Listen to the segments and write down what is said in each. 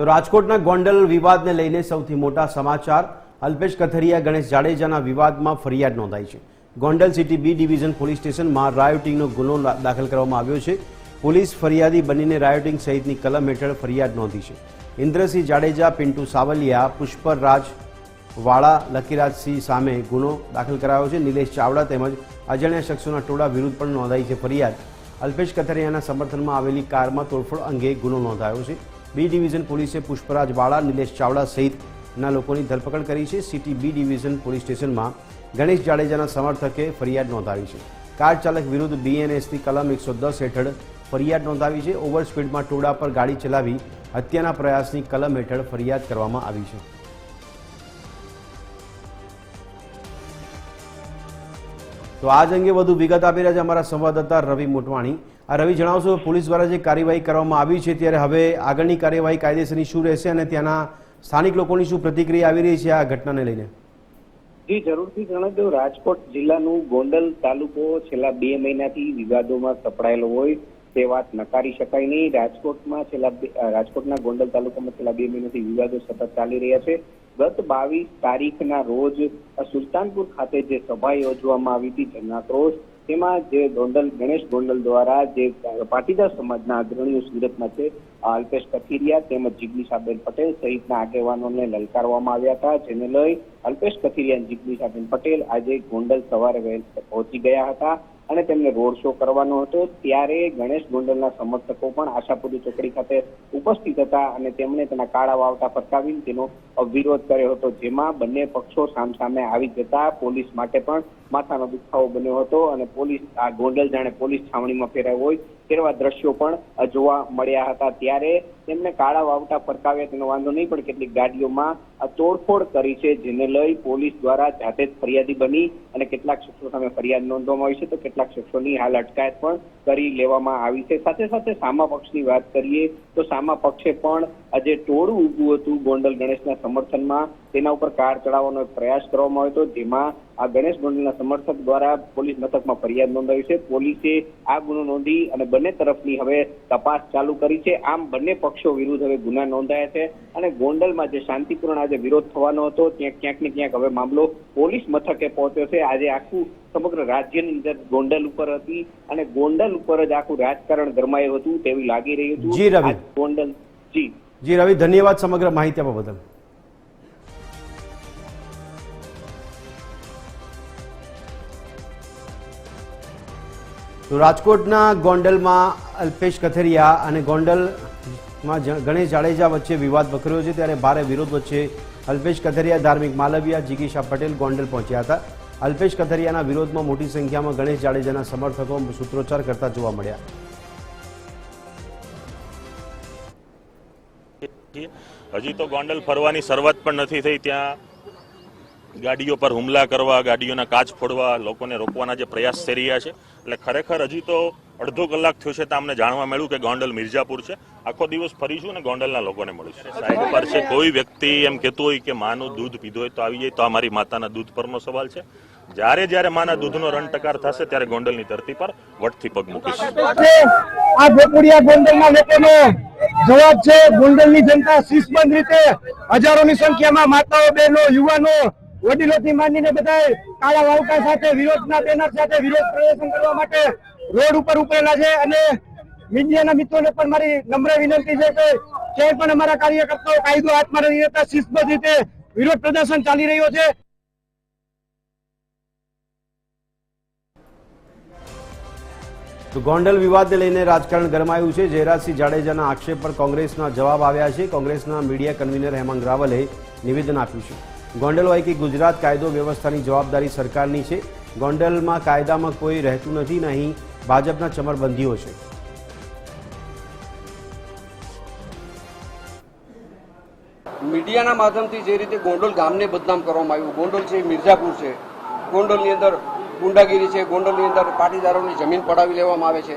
તો રાજકોટના ગોંડલ વિવાદને લઈને સૌથી મોટા સમાચાર. અલ્પેશ કથરિયા, ગણેશ જાડેજાના વિવાદમાં ફરિયાદ નોંધાઈ છે. Gondal city B division police સ્ટેશનમાં રાયોટિંગનો ગુનો દાખલ કરવામાં આવ્યો છે. પોલીસ ફરિયાદી બનીને રાયોટિંગ સહિતની કલમ હેઠળ ફરિયાદ નોંધી છે. ઇન્દ્રસિંહ જાડેજા, પિન્ટુ સાવલિયા, પુષ્પરાજ વાળા, લકીરાજસિંહ સામે ગુનો દાખલ કરાયો છે. નિલેશ ચાવડા તેમજ અજાણ્યા શખ્સોના ટોળા વિરુદ્ધ પણ નોંધાઈ છે ફરિયાદ. અલ્પેશ કથરિયાના સમર્થનમાં આવેલી કારમાં તોડફોડ અંગે ગુનો નોંધાયો છે. બી ડિવિઝન પોલીસે પુષ્પરાજ બાળા નિલેશ ચાવડા સહિતના લોકોની ધરપકડ કરી છે. સિટી બી ડિવિઝન પોલીસ સ્ટેશનમાં ગણેશ જાડેજાના સમર્થકે ફરિયાદ નોંધાવી છે. કાર ચાલક વિરુદ્ધ બીએનએસની કલમ એકસો દસ હેઠળ ફરિયાદ નોંધાવી છે. ઓવર સ્પીડમાં ટોળા પર ગાડી ચલાવી હત્યાના પ્રયાસની કલમ હેઠળ ફરિયાદ કરવામાં આવી છે. તો આજ અંગે વધુ વિગત આપી રહ્યા છે અમારા સંવાદદાતા રવિ મોટવાણી. રવિ જણાવશો, પોલીસ દ્વારા જે કાર્યવાહી કરવામાં આવી છે ત્યારે હવે આગળની કાર્યવાહી કાયદેસરની શું રહેશે અને ત્યાંના સ્થાનિક લોકોની શું પ્રતિક્રિયા આવી રહી છે આ ઘટનાને લઈને? જી, જરૂરથી જણાવી રાજકોટ જિલ્લાનું ગોંડલ તાલુકો છેલ્લા બે મહિનાથી વિવાદોમાં સપડાયેલો હોય તે વાત નકારી શકાય નહીં. રાજકોટમાં છેલ્લા રાજકોટના ગોંડલ તાલુકામાં છેલ્લા બે મહિનાથી વિવાદો સતત ચાલી રહ્યા છે. ગત બાવીસ તારીખના રોજ સુલતાનપુર ખાતે જે સભા યોજવામાં આવી હતી જનાક્રોશ તેમાં જે ગોંડલ, ગણેશ ગોંડલ દ્વારા જે પાટીદાર સમાજના અગ્રણીઓ સુરતમાં છે અલ્પેશ કથિરિયા તેમજ જિગ્નીશાબેન પટેલ સહિતના આગેવાનોને લલકારવામાં આવ્યા હતા, જેને લઈ અલ્પેશ કથિરિયા અને પટેલ આજે ગોંડલ સવારે વહેલ પહોંચી ગયા હતા અને તેમને રોડ શો કરવાનો હતો. ત્યારે ગણેશ ગોંડલના સમર્થકો પણ આશાપુરી ચોકડી ખાતે ઉપસ્થિત હતા અને તેમણે તેના કાળા વાવટા ફટકાવી તેનો વિરોધ કર્યો હતો, જેમાં બંને પક્ષો સામસામે આવી જતા પોલીસ માટે પણ માથાનો દુખાવો બન્યો હતો અને પોલીસ, આ ગોંડલ જાણે પોલીસ છાવણીમાં ફેરાયો હોય તેવા દ્રશ્યો પણ જોવા મળ્યા હતા. ત્યારે તેમને કાળા વાવટા ફરકાવ્યા, તેનો વાંધો નહીં, પણ કેટલીક ગાડીઓમાં તોડફોડ કરી છે, જેને લઈ પોલીસ દ્વારા જાતે જ ફરિયાદી બની અને કેટલાક શખ્સો સામે ફરિયાદ નોંધવામાં આવી છે. તો કેટલાક શખ્સોની હાલ અટકાયત પણ કરી લેવામાં આવી છે. સાથે સાથે સામા પક્ષની વાત કરીએ તો સામા પક્ષે પણ આ જે ટોળું ઊભું હતું ગોંડલ ગણેશના સમર્થનમાં. તેના ઉપર કાર ચડાવવાનો પ્રયાસ કરવામાં આવ્યો હતો જેમાં આ ગણેશ ગોંડલના સમર્થક દ્વારા પોલીસ મથકમાં ફરિયાદ નોંધાવી છે. પોલીસે આ ગુનો નોંધી અને બંને તરફની હવે તપાસ ચાલુ કરી છે. આમ બંને પક્ષો વિરુદ્ધ હવે ગુના નોંધાયા છે અને ગોંડલમાં જે શાંતિપૂર્ણ આજે વિરોધ થવાનો હતો ત્યાં ક્યાંક ને ક્યાંક હવે મામલો પોલીસ મથકે પહોંચ્યો છે. આજે આખું સમગ્ર રાજ્યની અંદર ગોંડલ ઉપર હતી અને ગોંડલ ઉપર જ આખું રાજકારણ ગરમાયું હતું તેવી લાગી રહ્યું હતું. આજ ગોંડલ જી. જી રવિ, ધન્યવાદ સમગ્ર માહિતી આપવા બદલ. તો રાજકોટના ગોંડલમાં અલ્પેશ કથેરિયા અને ગોંડલમાં ગણેશ જાડેજા વચ્ચે વિવાદ વકર્યો છે, ત્યારે ભારે વિરોધ વચ્ચે અલ્પેશ કથરિયા, ધાર્મિક માલવિયા જિગીશા પટેલ ગોંડલ પહોંચ્યા હતા. અલ્પેશ કથરિયાના વિરોધમાં મોટી સંખ્યામાં ગણેશ જાડેજાના સમર્થકો સૂત્રોચ્ચાર કરતા જોવા મળ્યા. છીએ. હજી તો ગોંડલ ફરવાની શરૂઆત પણ નથી થઈ. ત્યાં ગાડીઓ પર હુમલા કરવા ગાડીઓના કાચ ફોડવા લોકોને રોકવાના જે પ્રયાસ થઈ રહ્યા છે. એટલે ખરેખર હજી તો અડધો કલાક થયો છે તો અમને જાણવા મળ્યું કે ગોંડલ મિર્જાપુર છે. આખો દિવસ ફરીશું અને ગોંડલના લોકોને મળીશું. સાઈડ પર છે. કોઈ વ્યક્તિ એમ કહેતું હોય કે માનું દૂધ પીધું હોય તો આવી જાય. તો આ મારી માતાના દૂધ પરનો સવાલ છે. જ્યારે જ્યારે માના દૂધનો રણટકાર થશે ત્યારે ગોંડલની ધરતી પર વટથી પગ મૂકીશ. આ ભોપડિયા ગોંડલના લોકોનો જવાબ છે, ગોંડલની જનતા શિસ્તબદ્ધ રીતે હજારોની સંખ્યામાં માતાઓ, બહેનો, યુવાનો, વડીલોથી માંડીને બધા કાળા વાવકા સાથે, વિરોધના બેનર સાથે વિરોધ પ્રદર્શન કરવા માટે રોડ ઉપર ઉપરેલા છે અને મીડિયાના મિત્રોને પણ મારી નમ્ર વિનંતી છે કે ક્યાંય પણ અમારા કાર્યકર્તાઓ કાયદો હાથમાં નહીં રહેતા શિસ્તબદ્ધ રીતે વિરોધ પ્રદર્શન ચાલી રહ્યો છે. તો ગોંડલ વિવાદને લઈને રાજકારણ ગરમાયું છે. જયરાજસિંહ જાડેજાના આક્ષેપ પર કોંગ્રેસના જવાબ આવ્યા છે. કોંગ્રેસના મીડિયા કન્વીનર હેમંત રાવલે નિવેદન આપ્યું છે. ગોંડલ હોય કે ગુજરાત કાયદો વ્યવસ્થાની જવાબદારી સરકારની છે. ગોંડલમાં કાયદામાં કોઈ રહેતું નથી, ને અહીં ભાજપના ચમરબંધીઓ છે. મીડિયાના માધ્યમથી જે રીતે ગોંડલ ગામને બદનામ કરવામાં આવ્યું, ગોંડલ છે, મિર્ઝાપુર છે, ગોંડલની અંદર ગુંડાગીરી છે, ગોંડલની અંદર પાટીદારોની જમીન પડાવી લેવામાં આવે છે.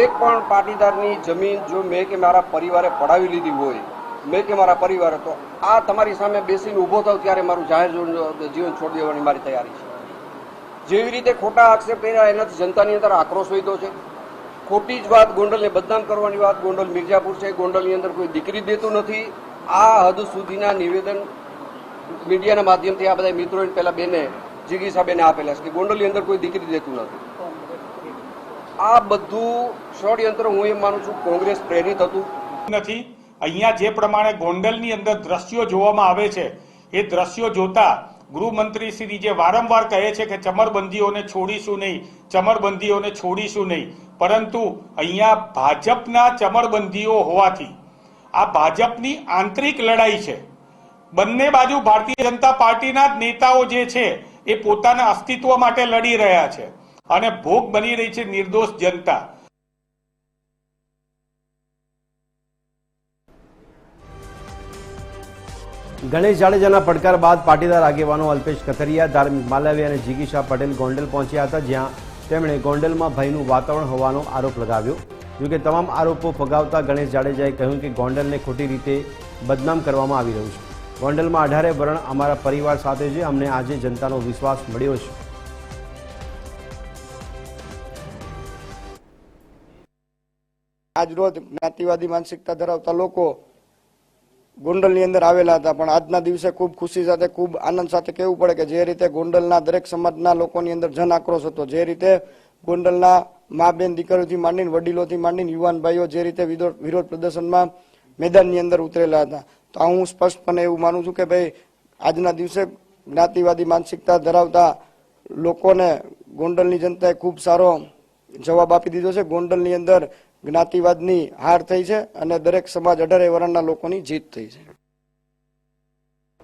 એક પણ પાટીદારની જમીન જો મેં કે મારા પરિવારે પડાવી લીધી હોય, મેં કે મારા પરિવારે, તો આ તમારી સામે બેસીને ઊભો થાવ ત્યારે મારું જાહેર જીવન છોડી દેવાની મારી તૈયારી છે. જેવી રીતે ખોટા આક્ષેપ કર્યા એનાથી જનતાની અંદર આક્રોશ વધ્યો છે. ખોટી જ વાત ગોંડલને બદનામ કરવાની વાત ગોંડલ મિર્જાપુર છે. ગોંડલની અંદર કોઈ દીકરી દેતું નથી. આ હદ સુધીના નિવેદન મીડિયાના માધ્યમથી આ બધા મિત્રોને પહેલાં બેને જીગીસા બેને આપેલા છે કે ગોંડલની અંદર કોઈ દીકરી દેતું નથી. આ બધું ષડયંત્ર હું એમ માનું છું કોંગ્રેસ પ્રેરિત હતું. નથી. અહીંયા જે પ્રમાણે ગોંડલની અંદર દ્રશ્યો જોવામાં આવે છે, એ દ્રશ્યો જોતા ગૃહમંત્રી શ્રી જે વારંવાર કહે છે કે ચમરબંધીઓને છોડીશું નહીં, ચમરબંધીઓને છોડીશું નહીં, પરંતુ અહીંયા ભાજપના ચમરબંધીઓ હોવાથી આ ભાજપની આંતરિક લડાઈ છે. બંને બાજુ ભારતીય જનતા પાર્ટીના જ નેતાઓ જે છે એ પોતાના અસ્તિત્વ માટે લડી રહ્યા છે અને ભોગ બની રહી છે નિર્દોષ જનતા. ગણેશ જાડેજાના પડકાર બાદ પાટીદાર આગેવાનો અલ્પેશ કથરિયા, ધાર્મિક માલવી અને જીગીશા પટેલ ગોંડલ પહોંચ્યા હતા, જ્યાં તેમણે ગોંડલમાં ભયનું વાતાવરણ હોવાનો આરોપ લગાવ્યો. જોકે તમામ આરોપો ફગાવતા ગણેશ જાડેજાએ કહ્યું કે ગોંડલને ખોટી રીતે બદનામ કરવામાં આવી રહ્યું છે. ગોંડલમાં અઢારે વરણ અમારા પરિવાર સાથે છે. અમને આજે જનતાનો વિશ્વાસ મળ્યો છે. આજરોજ જ્ઞાતિવાદી માનસિકતા ધરાવતા લોકો ગોંડલની અંદર આવેલા હતા. પણ આજના દિવસે ખૂબ ખુશી સાથે, ખૂબ આનંદ સાથે કહેવું પડે કે જે રીતે ગોંડલના દરેક સમાજના લોકોની અંદર જન આક્રોશ હતો, જે રીતે ગોંડલના મા બેન દીકરીઓથી માંડીને વડીલોથી માંડીને યુવાન ભાઈઓ જે રીતે વિરોધ પ્રદર્શનમાં મેદાનની અંદર ઉતરેલા હતા. તો હું સ્પષ્ટપણે એવું માનું છું કે ભાઈ, આજના દિવસે જ્ઞાતિવાદી માનસિકતા ધરાવતા લોકોને ગોંડલની જનતાએ ખૂબ સારો જવાબ આપી દીધો છે. ગોંડલની અંદર જ્ઞાતિવાદની હાર થઈ છે અને દરેક સમાજ અઢારે વર્ણના લોકોની જીત થઈ છે.